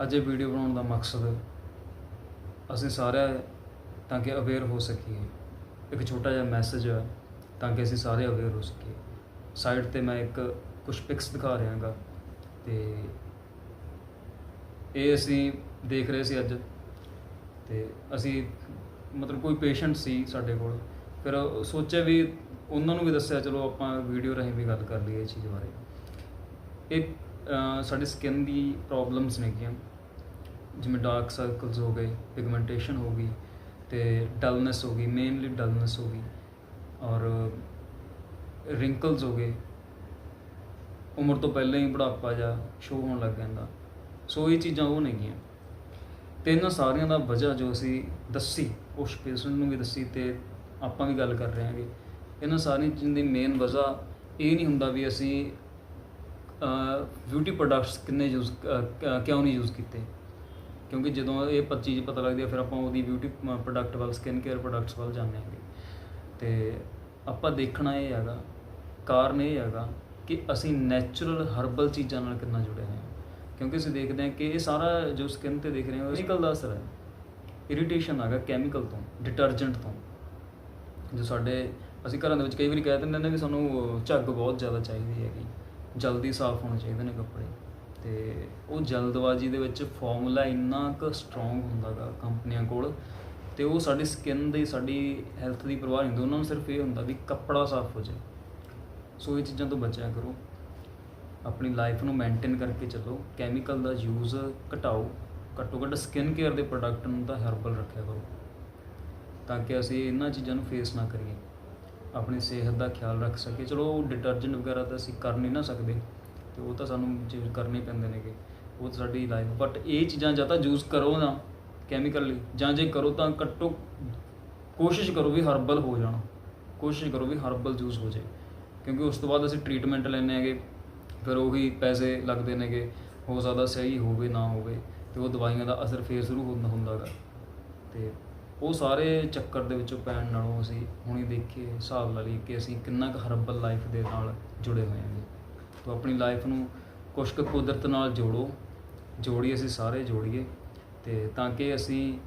ਅੱਜ ਇਹ ਵੀਡੀਓ ਬਣਾਉਣ ਦਾ ਮਕਸਦ ਅਸੀਂ ਸਾਰਿਆਂ ਤਾਂ ਕਿ ਅਵੇਅਰ ਹੋ ਸਕੀਏ। ਇੱਕ ਛੋਟਾ ਜਿਹਾ ਮੈਸੇਜ ਹੈ ਤਾਂ ਕਿ ਅਸੀਂ ਸਾਰੇ ਅਵੇਅਰ ਹੋ ਸਕੀਏ। ਸਾਈਡ ਤੇ ਮੈਂ ਇੱਕ ਕੁਝ ਪਿਕਸ ਦਿਖਾ ਰਿਹਾ ਹਾਂਗਾ ਤੇ ਇਹ ਅਸੀਂ ਦੇਖ ਰਹੇ ਸੀ ਅੱਜ ਤੇ ਅਸੀਂ ਮਤਲਬ ਕੋਈ ਪੇਸ਼ੈਂਟ ਸੀ ਸਾਡੇ ਕੋਲ, ਫਿਰ ਸੋਚਿਆ ਵੀ ਉਹਨਾਂ ਨੂੰ ਵੀ ਦੱਸਿਆ, ਚਲੋ ਆਪਾਂ ਵੀਡੀਓ ਰਾਹੀਂ ਵੀ ਗੱਲ ਕਰ ਲਈਏ ਇਹ ਚੀਜ਼ ਬਾਰੇ। ਇਹ ਸਾਡੇ ਸਕਿਨ ਦੀ ਪ੍ਰੋਬਲਮਸ ਨੇਗੀਆਂ। ਜਿਵੇਂ ਡਾਰਕ ਸਰਕਲਸ ਹੋ ਗਏ ਪਿਗਮੈਂਟੇਸ਼ਨ ਹੋ ਗਈ ਤੇ ਡਲਨੈਸ ਹੋ ਗਈ ਮੇਨਲੀ ਡਲਨੈਸ ਹੋ ਗਈ। ਔਰ ਰਿੰਕਲਸ ਹੋ ਗਏ। ਉਮਰ ਤੋਂ ਪਹਿਲਾਂ ਹੀ ਬੁਢਾਪਾ ਜਾ ਸ਼ੋ ਹੋਣ ਲੱਗ ਜਾਂਦਾ। ਸੋ ਇਹ ਚੀਜ਼ਾਂ ਉਹ ਨੇਗੀਆਂ। ਤੇ ਇਹਨਾਂ ਸਾਰੀਆਂ ਦਾ ਵਜ੍ਹਾ ਜੋ ਅਸੀਂ ਦੱਸੀ ਉਸ ਪੇਸ਼ੈਂਟ ਨੂੰ ਵੀ ਦੱਸੀ ਤੇ ਆਪਾਂ ਵੀ ਗੱਲ ਕਰ ਰਹੇ ਹਾਂਗੇ। ਇਹਨਾਂ ਸਾਰੀਆਂ ਚੀਜ਼ਾਂ ਦੀ ਮੇਨ ਵਜ੍ਹਾ ਇਹ ਨਹੀਂ ਹੁੰਦਾ ਵੀ ਅਸੀਂ ਬਿਊਟੀ ਪ੍ਰੋਡਕਟਸ ਕਿੰਨੇ ਯੂਜ਼ ਕਿਉਂ ਨਹੀਂ ਯੂਜ਼ ਕੀਤੇ? ਕਿਉਂਕਿ ਜਦੋਂ ਇਹ ਪ- ਚੀਜ਼ ਪਤਾ ਲੱਗਦੀ ਹੈ ਫਿਰ ਆਪਾਂ ਉਹਦੀ ਬਿਊਟੀ ਪ੍ਰੋਡਕਟ ਵੱਲ ਸਕਿਨ ਕੇਅਰ ਪ੍ਰੋਡਕਟਸ ਵੱਲ ਜਾਂਦੇ ਹਾਂਗੇ। ਤੇ ਆਪਾਂ ਦੇਖਣਾ ਇਹ ਹੈਗਾ ਕਾਰਨ ਇਹ ਹੈਗਾ ਕਿ ਅਸੀਂ ਨੈਚੁਰਲ ਹਰਬਲ ਚੀਜ਼ਾਂ ਨਾਲ ਕਿੰਨਾ ਜੁੜੇ ਹੋਏ ਹਾਂ। ਕਿਉਂਕਿ ਅਸੀਂ ਦੇਖਦੇ ਹਾਂ ਕਿ ਇਹ ਸਾਰਾ ਜੋ ਸਕਿਨ ਤੇ ਦੇਖ ਰਹੇ ਹਾਂ ਕੈਮੀਕਲ ਦਾ ਅਸਰ ਹੈ। ਇਰੀਟੇਸ਼ਨ ਹੈਗਾ ਕੈਮੀਕਲ ਤੋਂ ਡਿਟਰਜੈਂਟ ਤੋਂ। ਜੋ ਸਾਡੇ ਅਸੀਂ ਘਰਾਂ ਦੇ ਵਿੱਚ ਕਈ ਵਾਰੀ ਕਹਿ ਦਿੰਦੇ ਨੇ ਵੀ ਸਾਨੂੰ ਝੱਗ ਬਹੁਤ ਜ਼ਿਆਦਾ ਚਾਹੀਦੀ ਹੈਗੀ। ਜਲਦੀ ਸਾਫ਼ ਹੋਣੇ ਚਾਹੀਦੇ ਨੇ ਕੱਪੜੇ। ਤੇ ਉਹ ਜਲਦਬਾਜ਼ੀ ਦੇ ਵਿੱਚ ਫਾਰਮੂਲਾ ਇੰਨਾ ਕੁ ਸਟਰੋਂਗ ਹੁੰਦਾਗਾ ਕੰਪਨੀਆਂ ਕੋਲ, ਤੇ ਉਹ ਸਾਡੀ ਸਕਿਨ ਦੀ, ਸਾਡੀ ਹੈਲਥ ਦੀ ਪਰਵਾਹ ਨਹੀਂ ਹੁੰਦੀ। ਉਹਨਾਂ ਨੂੰ ਸਿਰਫ ਇਹ ਹੁੰਦਾ ਵੀ ਕੱਪੜਾ ਸਾਫ਼ ਹੋ ਜਾਏ। ਸੋ ਇਹ ਚੀਜ਼ਾਂ ਤੋਂ ਬਚਿਆ ਕਰੋ। ਆਪਣੀ ਲਾਈਫ ਨੂੰ ਮੇਨਟੇਨ ਕਰਕੇ ਚੱਲੋ। ਕੈਮੀਕਲ ਦਾ ਯੂਜ਼ ਘਟਾਓ। ਘੱਟੋ ਘੱਟ ਸਕਿਨ ਕੇਅਰ ਦੇ ਪ੍ਰੋਡਕਟ ਨੂੰ ਤਾਂ ਹਰਬਲ ਰੱਖਿਆ ਕਰੋ। ਤਾਂ ਕਿ ਅਸੀਂ ਇਹਨਾਂ ਚੀਜ਼ਾਂ ਨੂੰ ਫੇਸ ਨਾ ਕਰੀਏ। ਆਪਣੀ ਸਿਹਤ ਦਾ ਖਿਆਲ ਰੱਖ ਸਕੇ। ਚਲੋ, ਉਹ ਡਿਟਰਜੈਂਟ ਵਗੈਰਾ ਤਾਂ ਅਸੀਂ ਕਰ ਨਹੀਂ ਨਾ ਸਕਦੇ। ਤੇ ਉਹ ਤਾਂ ਸਾਨੂੰ ਜੇ ਕਰਨੇ ਪੈਂਦੇ ਨੇਗੇ। ਉਹ ਤਾਂ ਸਾਡੀ ਲਾਈਫ ਬਟ ਇਹ ਚੀਜ਼ਾਂ ਜਾਂ ਤਾਂ ਯੂਜ਼ ਕਰੋ ਨਾ ਕੈਮੀਕਲੀ ਜਾਂ ਜੇ ਕਰੋ ਤਾਂ ਘੱਟੋ ਕੋਸ਼ਿਸ਼ ਕਰੋ ਵੀ ਹਰਬਲ ਹੋ ਜਾਣ। ਕੋਸ਼ਿਸ਼ ਕਰੋ ਵੀ ਹਰਬਲ ਯੂਜ਼ ਹੋ ਜਾਏ। ਕਿਉਂਕਿ ਉਸ ਤੋਂ ਬਾਅਦ ਅਸੀਂ ਟ੍ਰੀਟਮੈਂਟ ਲੈਂਦੇ ਹੈਗੇ। ਫਿਰ ਉਹੀ ਪੈਸੇ ਲੱਗਦੇ ਨੇਗੇ। ਹੋ ਸਕਦਾ ਸਹੀ ਹੋਵੇ, ਨਾ ਹੋਵੇ। ਤੇ ਉਹ ਦਵਾਈਆਂ ਦਾ ਅਸਰ ਫੇਰ ਸ਼ੁਰੂ ਹੁੰਦਾ ਹੁੰਦਾਗਾ। ਤੇ ਉਹ ਸਾਰੇ ਚੱਕਰ ਦੇ ਵਿੱਚੋਂ ਪੈਣ ਨਾਲੋਂ ਅਸੀਂ ਹੁਣੀ ਦੇਖੀਏ, ਹਿਸਾਬ ਲਾ ਲਈਏ ਕਿ ਅਸੀਂ ਕਿੰਨਾ ਕੁ ਹਰਬਲ ਲਾਈਫ ਦੇ ਨਾਲ ਜੁੜੇ ਹੋਏ ਹਾਂ ਤਾਂ ਆਪਣੀ ਲਾਈਫ ਨੂੰ ਕੁਛ ਕੁ ਕੁਦਰਤ ਨਾਲ ਜੋੜੋ ਜੋੜੀਏ ਅਸੀਂ ਸਾਰੇ ਜੋੜੀਏ ਤੇ ਤਾਂ ਕਿ ਅਸੀਂ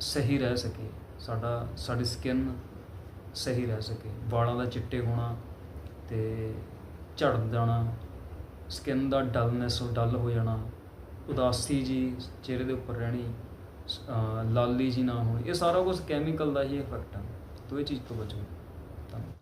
ਸਹੀ ਰਹਿ ਸਕੀਏ। ਸਾਡਾ, ਸਾਡੀ ਸਕਿਨ ਸਹੀ ਰਹਿ ਸਕੇ ਵਾਲਾਂ ਦਾ ਚਿੱਟੇ ਹੋਣਾ ਤੇ ਝੜ ਜਾਣਾ ਸਕਿਨ ਦਾ ਡਲਨੈਸ ਉਹ ਡਲ ਹੋ ਜਾਣਾ, ਉਦਾਸੀ ਜੀ ਚਿਹਰੇ ਦੇ ਉੱਪਰ ਰਹਿਣੀ ਲਾਲੀ ਜੀ ਨਾ ਹੋਣ, ਇਹ ਸਾਰਾ ਕੁਝ ਕੈਮੀਕਲ ਦਾ ਹੀ ਇਫੈਕਟ ਹੈ ਤੋ ਇਹ ਚੀਜ਼ ਤੋਂ ਬਚੋ। ਧੰਨਵਾਦ।